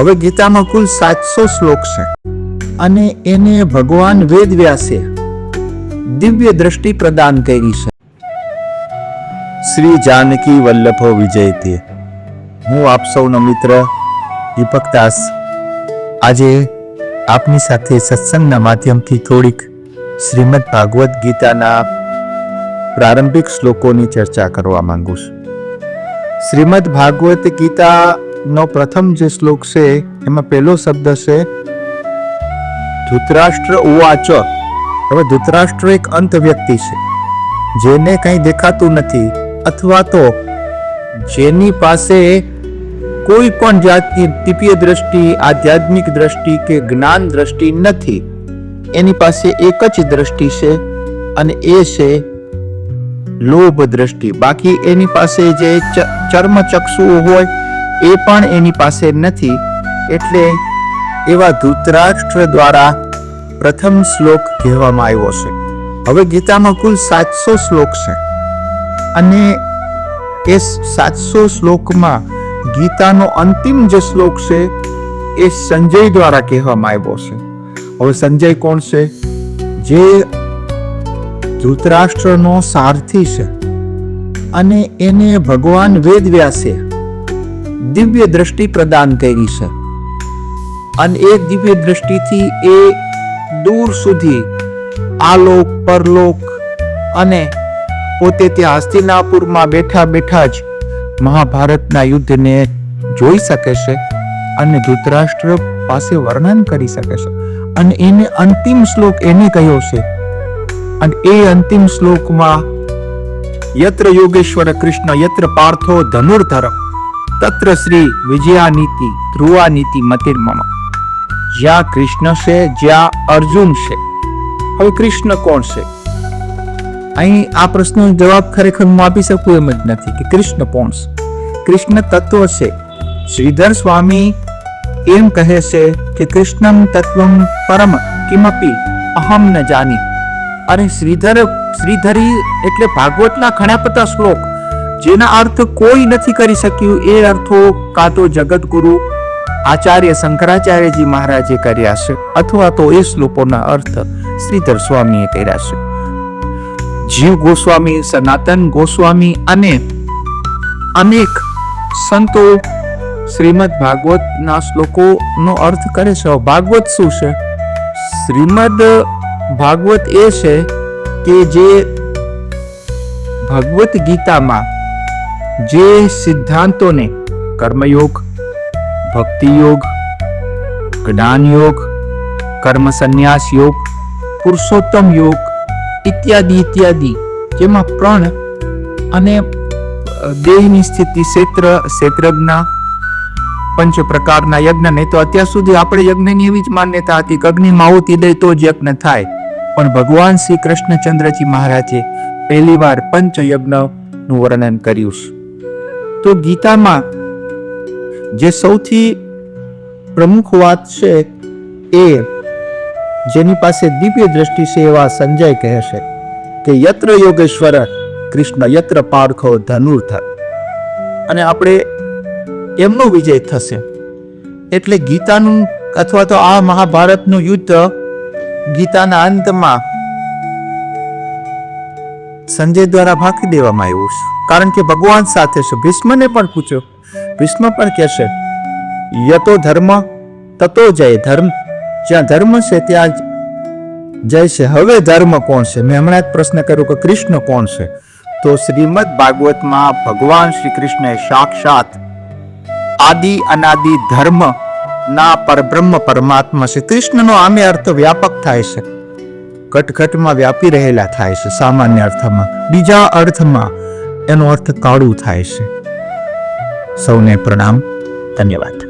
હવે ગીતામાં કુલ સાતસો શ્લોક છે. અને એને ભગવાન વેદ દિવ્ય દ્રષ્ટિ પ્રદાન કરી છે. શ્રી જાનકી વલ્લભો વિજયતે. હું આપ સૌનો મિત્ર દીપક દાસ. આજે આપની સાથે સત્સંગના માધ્યમથી થોડીક શ્રીમદ ભાગવત ગીતાના પ્રારંભિક શ્લોકોની ચર્ચા કરવા માંગુ છું. શ્રીમદ ભાગવત ગીતાનો પ્રથમ જે શ્લોક છે, એમાં પહેલો શબ્દ છે, ધૃતરાષ્ટ્ર ઉવાચ. હવે ધૃતરાષ્ટ્ર એક અંત વ્યક્તિ છે. જેને કંઈ દેખાતું નથી, અથવા તો જેની પાસે કોઈ પણ જાતની દિવ્ય દ્રષ્ટિ, આધ્યાત્મિક દ્રષ્ટિ કે જ્ઞાન દ્રષ્ટિ નથી. એની પાસે એક જ દ્રષ્ટિ છે અને એ છે લોભ દ્રષ્ટિ. બાકી એની પાસે જે ચ- ચર્મ ચક્ષુઓ હોય એ પણ એની પાસે નથી, એટલે એવા ધૃતરાષ્ટ્ર દ્વારા પ્રથમ શ્લોક કહેવામાં આવ્યો છે. હવે ગીતામાં કુલ સાતસો શ્લોક છે. અને એ સાતસો શ્લોકમાં ગીતાનો અંતિમ જે શ્લોક છે, એ સંજય દ્વારા કહેવામાં આવ્યો છે. હવે સંજય કોણ છે? જે ધૃતરાષ્ટ્રનો સારથી છે. અને એને ભગવાન વેદ વ્યાસે. દિવ્ય દ્રષ્ટિ પ્રદાન કરી છે. અને એ દિવ્ય દ્રષ્ટિથી એ દૂર સુધી આલોક, પરલોક અને પોતે ત્યાં હસ્તિનાપુરમાં બેઠા બેઠા જ મહાભારતના યુદ્ધને જોઈ શકે છે અને ધૃતરાષ્ટ્ર પાસે વર્ણન કરી શકે છે. અને એને અંતિમ શ્લોક એને કહ્યો છે. અને એ અંતિમ શ્લોકમાં યત્ર યોગેશ્વર કૃષ્ણ, યત્ર પાર્થો ધનુર્ધર તત્ર શ્રી વિજયાનીતિ ધ્રુવાનીતિ મતિર્મમ જ્યાં કૃષ્ણ છે જ્યાં અર્જુન છે હવે કૃષ્ણ કોણ છે અહીં આ પ્રશ્નનો જવાબ ખરેખર હું આપી શકું એમ જ નથી કે કૃષ્ણ કોણ છે કૃષ્ણ તત્વ છે શ્રીધર સ્વામી એમ કહે છે કે કૃષ્ણમ તત્વમ પરમ કિમપી અહમ ન જાની અને શ્રીધર શ્રીધરી એટલે ભાગવતના ઘણા બધા શ્લોક જેના અર્થ કોઈ નથી કરી શક્યું એ અર્થો કાં તો જગતગુરુ આચાર્ય શંકરાચાર્યજી મહારાજે કર્યા છે અથવા તો એ શ્લોકોના અર્થ શ્રીધર સ્વામીએ કર્યા છે. જીવ ગોસ્વામી, સનાતન ગોસ્વામી અને અનેક સંતો શ્રીમદ ભાગવતના શ્લોકોનો અર્થ કરે છે. ભાગવત શું છે? શ્રીમદ ભાગવત એ છે કે જે ભગવત ગીતામાં જે સિદ્ધાંતોને કર્મયોગ ભક્તિ યોગ જ્ઞાન યોગ કર્મ સંન્યાસ યોગ પુરુષોત્તમ યોગ ઇત્યાદિ ઇત્યાદિ, જેમાં પ્રણ અને દેહની સ્થિતિ, ક્ષેત્ર, ક્ષેત્રજ્ઞ પંચ પ્રકારના યજ્ઞને તો અત્યાર સુધી આપણે યજ્ઞની એવી જ માન્યતા હતી કે અગ્નિમાં આહુતિ દે તો જ યજ્ઞ થાય. પણ ભગવાન શ્રી કૃષ્ણચંદ્રજી મહારાજે પહેલી વાર પંચ યજ્ઞનું વર્ણન કર્યું. છે તો ગીતામાં જે સૌથી પ્રમુખ વાત છે એ જેની પાસે દિવ્ય દ્રષ્ટિ છે એવા સંજય કહે છે કે યત્ર યોગેશ્વર કૃષ્ણ યત્ર પારખો ધનુર્ધર. અને આપણે એમનો વિજય થશે. એટલે ગીતાનું અથવા તો આ મહાભારતનું યુદ્ધ ગીતાના અંતમાં સંજય દ્વારા ભાંકી દેવામાં આવ્યું છે. કારણ કે ભગવાન સાથે છે. ભીષ્મને પણ પૂછ્યો. ભીષ્મ પણ કહેશે, યતો ધર્મ, તતો જય ધર્મ. જ્યાં ધર્મ છે, ત્યાં જય છે. હવે ધર્મ કોણ છે? મેં હમણાં જ પ્રશ્ન કર્યો કે કૃષ્ણ કોણ છે? તો શ્રીમદ ભાગવતમાં ભગવાન શ્રી કૃષ્ણએ સાક્ષાત આદિ અનાદિ ધર્મ ના પરબ્રહ્મ પરમાત્મા છે. કૃષ્ણનો આમે અર્થ વ્યાપક થાય છે. ઘટઘટમાં વ્યાપી રહેલા થાય છે સામાન્ય અર્થમાં. બીજા અર્થમાં એનો અર્થ કાળું થાય છે. સૌને પ્રણામ. ધન્યવાદ.